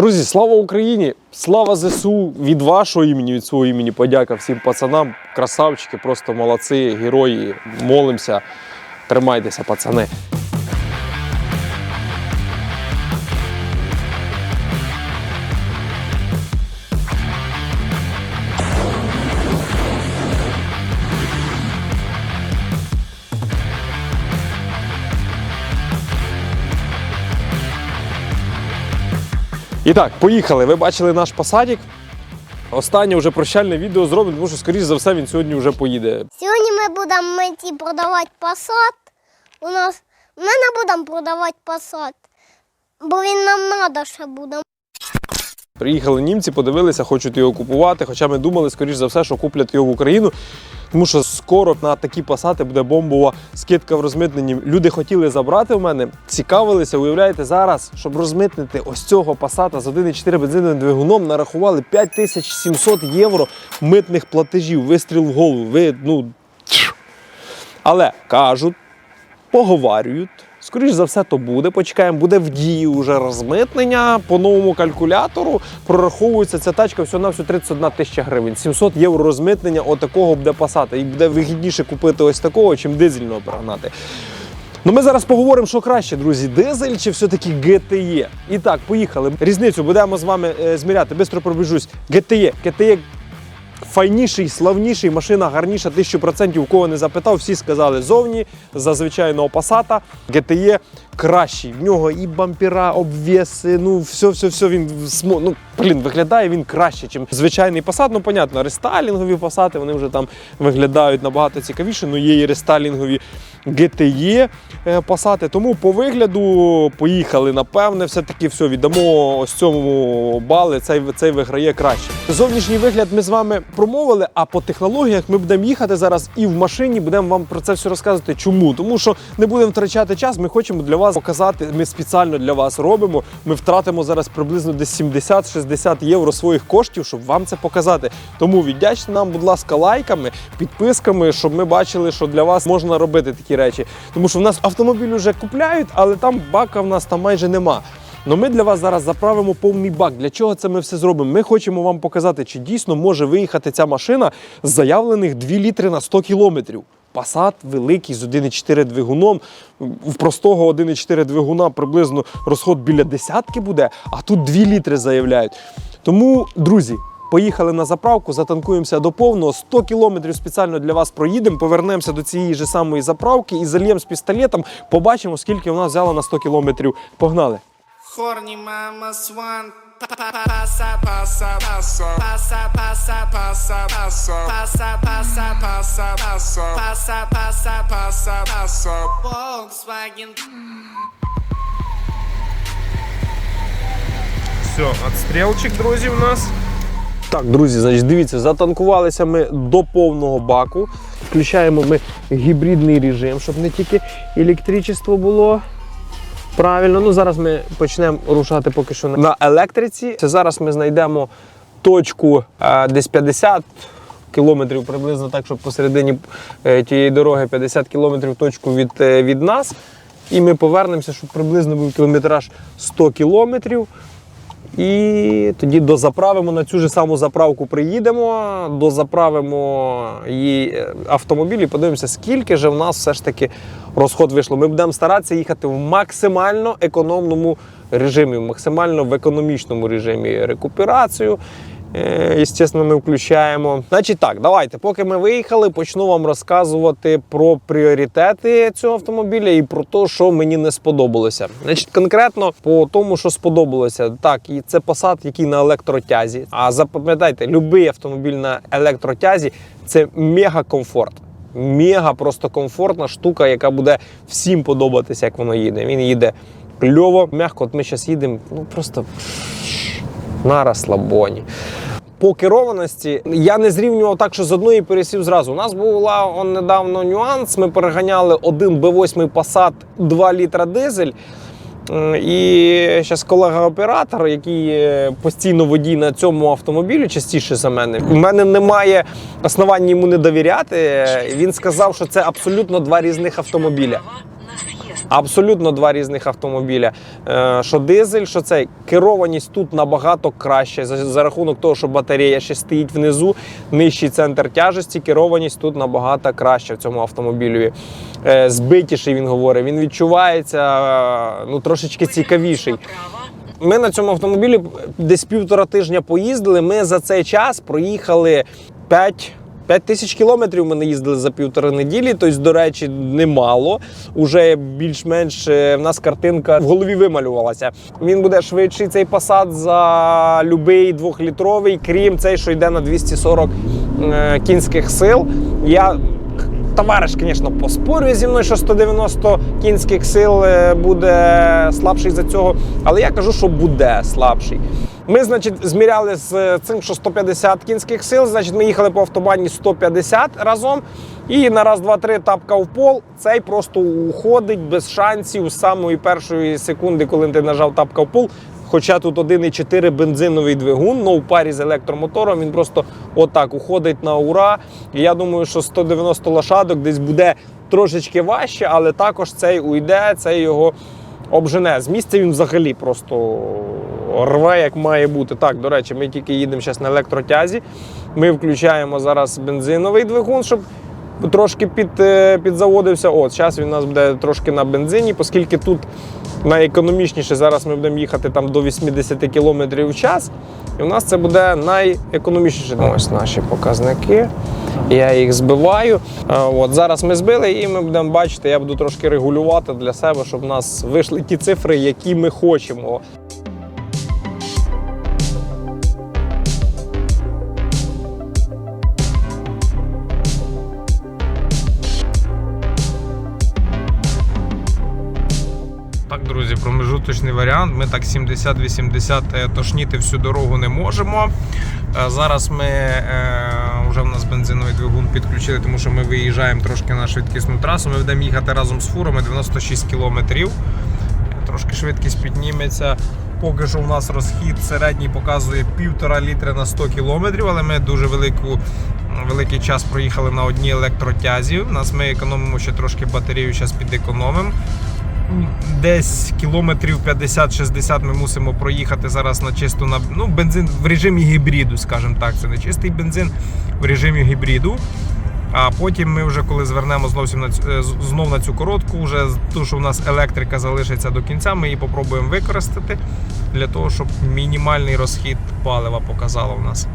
Друзі, слава Україні! Слава ЗСУ! Від вашого імені, від свого імені подяка всім пацанам. Красавчики, просто молодці, герої. Молимося. Тримайтеся, пацани. І так, поїхали. Ви бачили наш посадік. Останнє вже прощальне відео зробимо, тому що, скоріш за все, він сьогодні вже поїде. Сьогодні ми будемо миті продавати посад. У нас ми не будемо продавати посад, бо він нам треба ще буде. Приїхали німці, подивилися, хочуть його купувати. Хоча ми думали, скоріш за все, що куплять його в Україну. Тому що скоро на такі пасати буде бомбова скидка в розмитненні. Люди хотіли забрати в мене, цікавилися. Уявляєте, зараз, щоб розмитнити ось цього пасата з 1,4 бензиновим двигуном, нарахували 5700 євро митних платежів. Вистріл в голову. Ви, ну, але кажуть, поговарюють. Скоріш за все, то буде. Почекаємо, буде в дії вже розмитнення по новому калькулятору. Прораховується ця тачка всього на всього 31 тисяча гривень. 700 євро розмитнення отакого буде пасати. І буде вигідніше купити ось такого, чим дизельного прогнати. Ну, ми зараз поговоримо, що краще, друзі, дизель чи все-таки GTE. І так, поїхали. Різницю будемо з вами е, зміряти. Бистро пробіжусь. GTE. GTE файніший, славніший, машина гарніша, 1000%, у кого не запитав, всі сказали зовні за звичайного Passat GTE кращий. В нього і бампера, обвіси, ну все, все, все він ну, блін, виглядає він краще, ніж звичайний Passat. Ну, понятно, рестайлінгові Passat, вони вже там виглядають набагато цікавіше, ну є і рестайлінгові GTE е, Passat. Тому по вигляду поїхали, напевне, все-таки все віддамо ось цьому бали, цей, цей виграє краще. Зовнішній вигляд ми з вами промовили, а по технологіях ми будемо їхати зараз і в машині будемо вам про це все розказувати. Чому? Тому що не будемо втрачати час. Ми хочемо для вас показати. Ми спеціально для вас робимо. Ми втратимо зараз приблизно десь 70-60 євро своїх коштів, щоб вам це показати. Тому віддячте нам, будь ласка, лайками, підписками, щоб ми бачили, що для вас можна робити такі речі. Тому що в нас автомобіль вже купляють, але там бака в нас там майже нема. Но ми для вас зараз заправимо повний бак. Для чого це ми все зробимо? Ми хочемо вам показати, чи дійсно може виїхати ця машина з заявлених 2 літри на 100 кілометрів. Пасад великий з 1,4 двигуном. В простого 1,4 двигуна приблизно розход біля десятки буде, а тут 2 літри заявляють. Тому, друзі, Поїхали на заправку, затанкуємося до повного. 100 кілометрів спеціально для вас проїдемо, повернемося до цієї ж самої заправки і зальємо з пістолетом. Побачимо, скільки вона взяла на 100 кілометрів. Погнали! Horny mama swan. Passa, passa, passa, passa, passa, passa, passa, passa, passa, passa, passa, passa, passa, passa, passa, Volkswagen. Все, отстрілчик, друзі, у нас. Так, друзі, значить, дивіться, затанкувалися ми до повного баку. Включаємо ми гібридний режим, щоб не тільки електричество було. Правильно, ну зараз ми почнемо рушати поки що на електриці. Це зараз ми знайдемо точку е, десь 50 кілометрів приблизно так, щоб посередині е, тієї дороги 50 кілометрів точку від, е, від нас. І ми повернемося, щоб приблизно був кілометраж 100 кілометрів. І тоді дозаправимо на цю ж саму заправку. Приїдемо, дозаправимо її автомобіль і подивимося, скільки же в нас все ж таки розход вийшло. Ми будемо старатися їхати в максимально економному режимі, в максимально в економічному режимі рекуперацію. Е, Естественно, ми включаємо. Значить так, давайте, поки ми виїхали, почну вам розказувати про пріоритети цього автомобіля і про те, що мені не сподобалося. Значить, конкретно по тому, що сподобалося, так, і це Passat, який на електротязі. А запам'ятайте, будь-який автомобіль на електротязі це мега комфорт. Мега просто комфортна штука, яка буде всім подобатися, як воно їде. Він їде кльово, м'яко. От ми зараз їдемо, ну просто на розслабоні. По керованості я не зрівнював так, що з одної пересів зразу. У нас була он, недавно нюанс. Ми переганяли один B8 Passat 2 літра дизель. І зараз колега-оператор, який постійно водій на цьому автомобілі, частіше за мене. в мене немає основань йому не довіряти. Він сказав, що це абсолютно два різних автомобіля. Абсолютно два різних автомобіля. Е, Що дизель, що цей. Керованість тут набагато краще за, за рахунок того, що батарея ще стоїть внизу, нижчий центр тяжесті, керованість тут набагато краще в цьому автомобілі. Е, Збитіший він говорить, він відчувається е, ну, трошечки цікавіший. Ми на цьому автомобілі десь півтора тижня поїздили. Ми за цей час проїхали 5 5 тисяч кілометрів ми не їздили за півтори неділі, тобто, до речі, немало. Уже більш-менш е, в нас картинка в голові вималювалася. Він буде швидший цей посад за любий двохлітровий, крім цей, що йде на 240 е, кінських сил. Я Товариш, звісно, поспорює зі мною, що 190 кінських сил е, буде слабший за цього, але я кажу, що буде слабший. Ми, значить, зміряли з цим, що 150 кінських сил, значить, ми їхали по автобані 150 разом. І на раз, два, три тапка в пол. Цей просто уходить без шансів з самої першої секунди, коли ти нажав тапка в пол. Хоча тут 1,4 бензиновий двигун, но в парі з електромотором він просто отак уходить на ура. І я думаю, що 190 лошадок десь буде трошечки важче, але також цей уйде, цей його обжене. З місця він взагалі просто рве, як має бути. Так, до речі, ми тільки їдемо зараз на електротязі. Ми включаємо зараз бензиновий двигун, щоб трошки під, е, підзаводився. От, зараз він у нас буде трошки на бензині, оскільки тут найекономічніше. Зараз ми будемо їхати там до 80 км в час. І у нас це буде найекономічніше. Ось наші показники. Я їх збиваю. От зараз ми збили, і ми будемо бачити, я буду трошки регулювати для себе, щоб у нас вийшли ті цифри, які ми хочемо. Промежуточний варіант. Ми так 70-80 е, тошніти всю дорогу не можемо. Е, Зараз ми е, вже в нас бензиновий двигун підключили, тому що ми виїжджаємо трошки на швидкісну трасу. Ми будемо їхати разом з фурами 96 кілометрів. Трошки швидкість підніметься. Поки що у нас розхід середній показує 1,5 літри на 100 кілометрів, але ми дуже велику, великий час проїхали на одній електротязі. У нас ми економимо ще трошки батарею, зараз підекономимо. Десь кілометрів 50-60 ми мусимо проїхати зараз на чисто на ну, бензин в режимі гібриду, скажімо так. Це не чистий бензин в режимі гібриду. А потім ми вже коли звернемо зовсім на цю, е, знов на цю коротку, вже ту, що у нас електрика залишиться до кінця, ми її попробуємо використати для того, щоб мінімальний розхід палива показало в нас.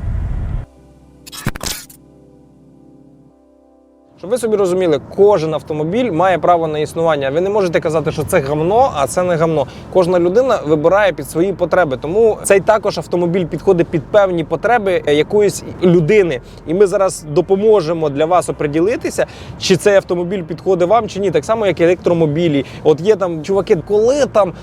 Щоб ви собі розуміли, кожен автомобіль має право на існування. Ви не можете казати, що це гамно, а це не гамно. Кожна людина вибирає під свої потреби. Тому цей також автомобіль підходить під певні потреби е, якоїсь людини. І ми зараз допоможемо для вас оприділитися, чи цей автомобіль підходить вам, чи ні. Так само, як електромобілі. От є там чуваки, коли там.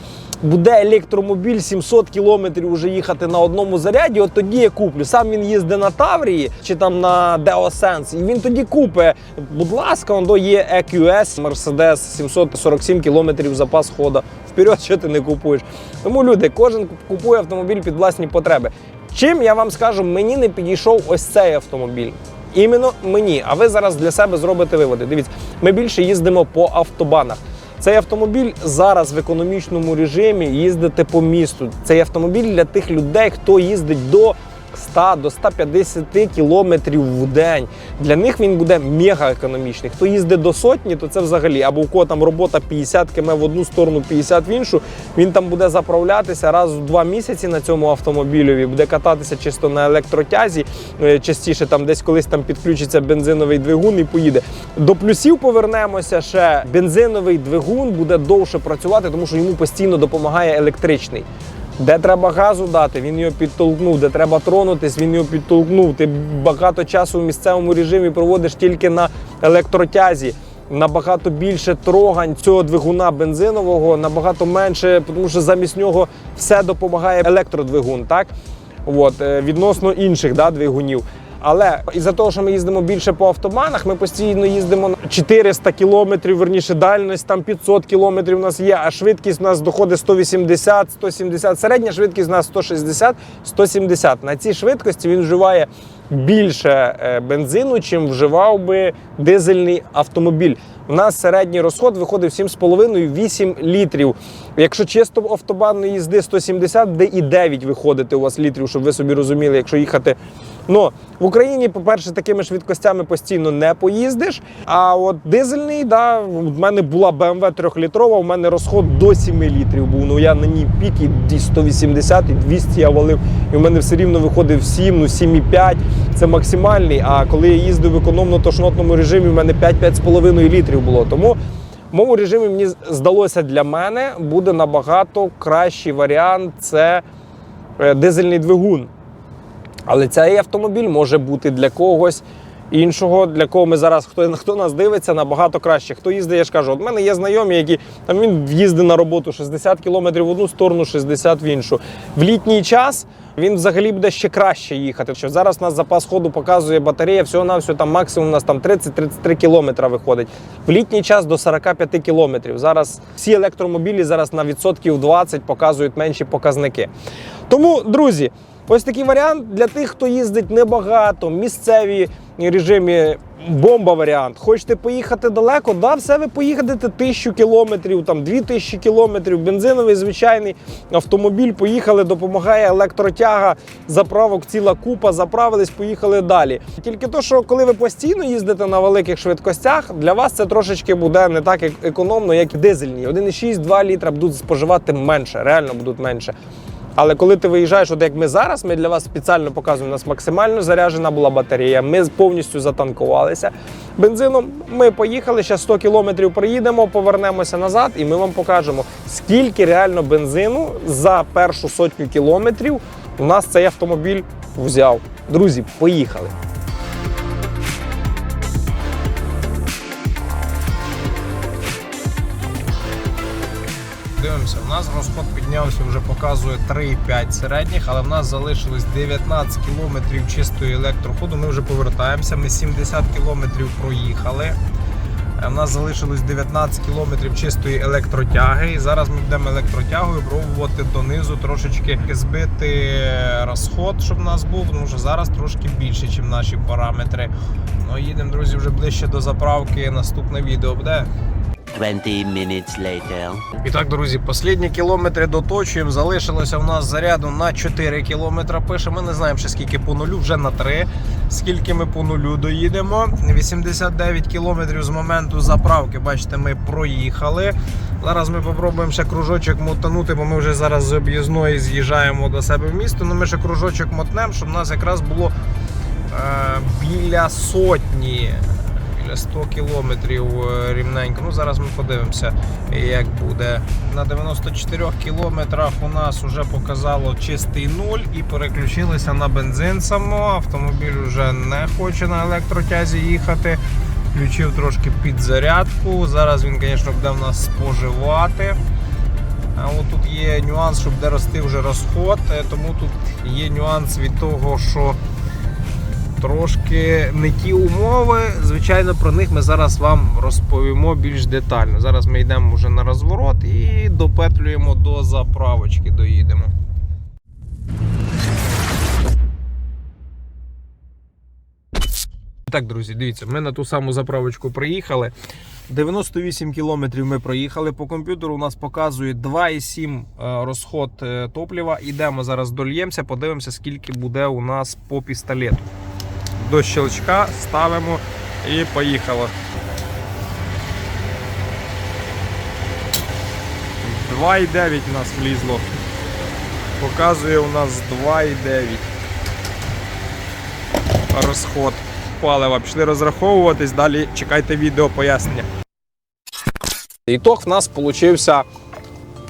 Буде електромобіль 700 кілометрів уже їхати на одному заряді, от тоді я куплю. Сам він їздить на Таврії чи там на Deosense, і він тоді купить. Будь ласка, он до є EQS, Mercedes 747 кілометрів запас хода. Вперед, що ти не купуєш. Тому люди, кожен купує автомобіль під власні потреби. Чим я вам скажу, мені не підійшов ось цей автомобіль. Іменно мені. А ви зараз для себе зробите виводи. Дивіться, ми більше їздимо по автобанах. Цей автомобіль зараз в економічному режимі їздити по місту. Цей автомобіль для тих людей, хто їздить до 100 до 150 кілометрів в день. Для них він буде мега економічний. Хто їздить до сотні, то це взагалі або у кого там робота 50 км в одну сторону, 50 в іншу. Він там буде заправлятися раз в два місяці на цьому автомобілі, буде кататися чисто на електротязі. е, Частіше там десь колись там підключиться бензиновий двигун і поїде. До плюсів повернемося ще. Бензиновий двигун буде довше працювати, тому що йому постійно допомагає електричний. Де треба газу дати, він його підтолкнув. Де треба тронутись, він його підтолкнув. Ти багато часу в місцевому режимі проводиш тільки на електротязі. Набагато більше трогань цього двигуна бензинового, набагато менше, тому що замість нього все допомагає електродвигун, так? От, е, відносно інших да, двигунів. Але із-за того, що ми їздимо більше по автобанах, ми постійно їздимо на 400 кілометрів, верніше дальність там 500 кілометрів у нас є, а швидкість у нас доходить 180, 170. Середня швидкість у нас 160, 170. На цій швидкості він вживає більше е, бензину, чим вживав би дизельний автомобіль. у нас середній розход виходив 7,5-8 літрів. Якщо чисто автобанної їзди 170, де і 9 виходити у вас літрів, щоб ви собі розуміли, якщо їхати. Ну, в Україні, по-перше, такими швидкостями постійно не поїздиш. А от дизельний, да, в мене була BMW 3-літрова, у мене розход до 7 літрів був. Ну я на ній пік і 180, і 200 я валив. І в мене все рівно виходив 7, ну 7,5. Це максимальний. А коли я їздив в економно-тошнотному режимі, в мене 5-5,5 літрів було. Тому в моєму режимі мені здалося для мене буде набагато кращий варіант це е, дизельний двигун. Але цей автомобіль може бути для когось іншого, для кого ми зараз хто, хто нас дивиться, набагато краще. Хто їздить, я ж кажу, от мене є знайомі, які там він їздить на роботу 60 км в одну сторону, 60 в іншу. В літній час він взагалі буде ще краще їхати. Що зараз у нас запас ходу показує батарея, всього на всього там максимум у нас там 30-33 км виходить. В літній час до 45 км. Зараз всі електромобілі зараз на відсотків 20 показують менші показники. Тому, друзі. Ось такий варіант для тих, хто їздить небагато, місцеві режимі. Бомба варіант. Хочете поїхати далеко? Да, все ви поїдете тисячу кілометрів, там дві тисячі кілометрів. Бензиновий звичайний автомобіль. Поїхали, допомагає електротяга, заправок, ціла купа. Заправились, поїхали далі. Тільки то, що коли ви постійно їздите на великих швидкостях, для вас це трошечки буде не так економно, як дизельні. 1,6-2 літра будуть споживати менше, реально будуть менше. Але коли ти виїжджаєш, от як ми зараз, ми для вас спеціально показуємо, у нас максимально заряджена була батарея. Ми повністю затанкувалися бензином. Ми поїхали, ще 100 кілометрів проїдемо, повернемося назад, і ми вам покажемо, скільки реально бензину за першу сотню кілометрів у нас цей автомобіль взяв. Друзі, поїхали. Дивимося, у нас розход піднявся, вже показує 3,5 середніх, але в нас залишилось 19 кілометрів чистої електроходу. Ми вже повертаємося. Ми 70 кілометрів проїхали. Е, В нас залишилось 19 кілометрів чистої електротяги. І зараз ми будемо електротягою пробувати донизу трошечки збити розход, щоб у нас був. Тому що зараз трошки більше, ніж наші параметри. Ну їдемо, друзі, вже ближче до заправки. Наступне відео буде. 20 minutes later. І так, друзі, останні кілометри доточуємо. Залишилося в нас заряду на 4 кілометри. Пише, ми не знаємо ще скільки по нулю, вже на 3. Скільки ми по нулю доїдемо. 89 кілометрів з моменту заправки, бачите, ми проїхали. Зараз ми спробуємо ще кружочок мотанути, бо ми вже зараз з об'їзної з'їжджаємо до себе в місто. Ну ми ще кружочок мотнемо, щоб у нас якраз було е, біля сотні. Біля 100 кілометрів е, рівненько. Ну зараз ми подивимося, як буде. На 94 кілометрах у нас вже показало чистий нуль і переключилися на бензин само. Автомобіль вже не хоче на електротязі їхати. Включив трошки підзарядку. Зараз він, звісно, буде в нас споживати. А от тут є нюанс, щоб де рости вже розход, е, тому тут є нюанс від того, що трошки не ті умови. Звичайно, про них ми зараз вам розповімо більш детально. Зараз ми йдемо вже на розворот і допетлюємо до заправочки, доїдемо. Так, друзі, дивіться, ми на ту саму заправочку приїхали. 98 кілометрів ми проїхали. По комп'ютеру у нас показує 2,7 е, розход е, топлива. Ідемо зараз дольємося, подивимося, скільки буде у нас по пістолету. До щелчка ставимо і поїхало. 2,9 у нас влізло. Показує у нас 2,9 розход палива. Пішли розраховуватись, далі чекайте відео пояснення. Ітог в нас получився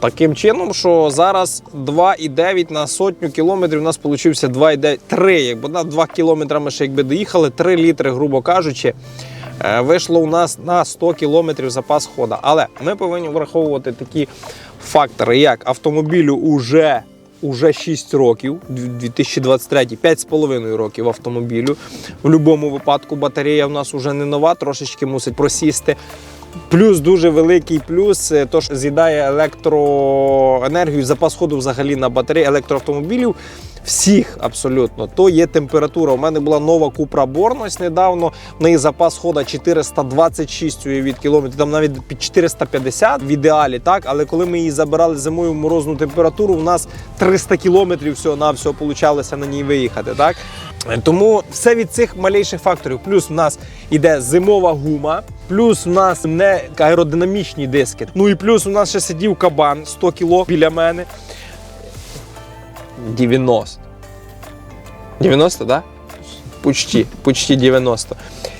таким чином, що зараз 2,9 на сотню кілометрів у нас получився 2,9, 3, якби на 2 кілометри ми ще якби доїхали, 3 літри, грубо кажучи. е, Вийшло у нас на 100 кілометрів запас хода. Але ми повинні враховувати такі фактори, як автомобілю уже уже 6 років, 2023, 5,5 років автомобілю. В будь-якому випадку батарея в нас вже не нова, трошечки мусить просісти. Плюс дуже великий плюс, то що з'їдає електроенергію, запас ходу взагалі на батареї електроавтомобілів. Всіх абсолютно, то є температура. У мене була нова Купра Борнось недавно. В неї запас хода 426 уявіть кілометрів, там навіть під 450 в ідеалі, так. Але коли ми її забирали зимою в морозну температуру, у нас 300 кілометрів всього на всього получалося на ній виїхати. Так тому все від цих малейших факторів. Плюс в нас іде зимова гума, плюс в нас не аеродинамічні диски. Ну і плюс у нас ще сидів кабан 100 кіло біля мене. 90. 90, да? Почти, почти 90.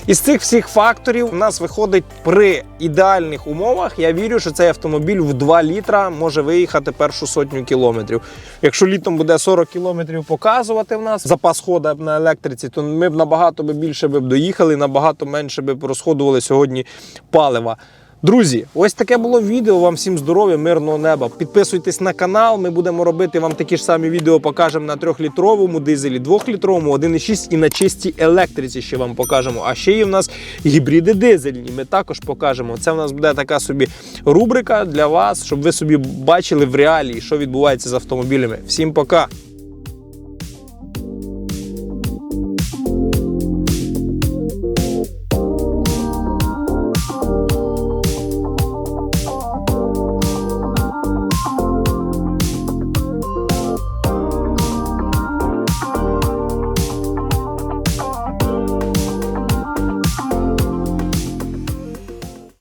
Із цих всіх факторів у нас виходить при ідеальних умовах. Я вірю, що цей автомобіль в 2 літра може виїхати першу сотню кілометрів. Якщо літом буде 40 кілометрів показувати в нас запас хода на електриці, то ми б набагато більше б доїхали, набагато менше б розходували сьогодні палива. Друзі, ось таке було відео. Вам всім здоров'я, мирного неба. Підписуйтесь на канал. Ми будемо робити вам такі ж самі відео. Покажемо на трьохлітровому дизелі, двохлітровому, 1,6 і на чистій електриці ще вам покажемо. А ще є в нас гібриди дизельні. Ми також покажемо. Це в нас буде така собі рубрика для вас, щоб ви собі бачили в реалії, що відбувається з автомобілями. Всім пока!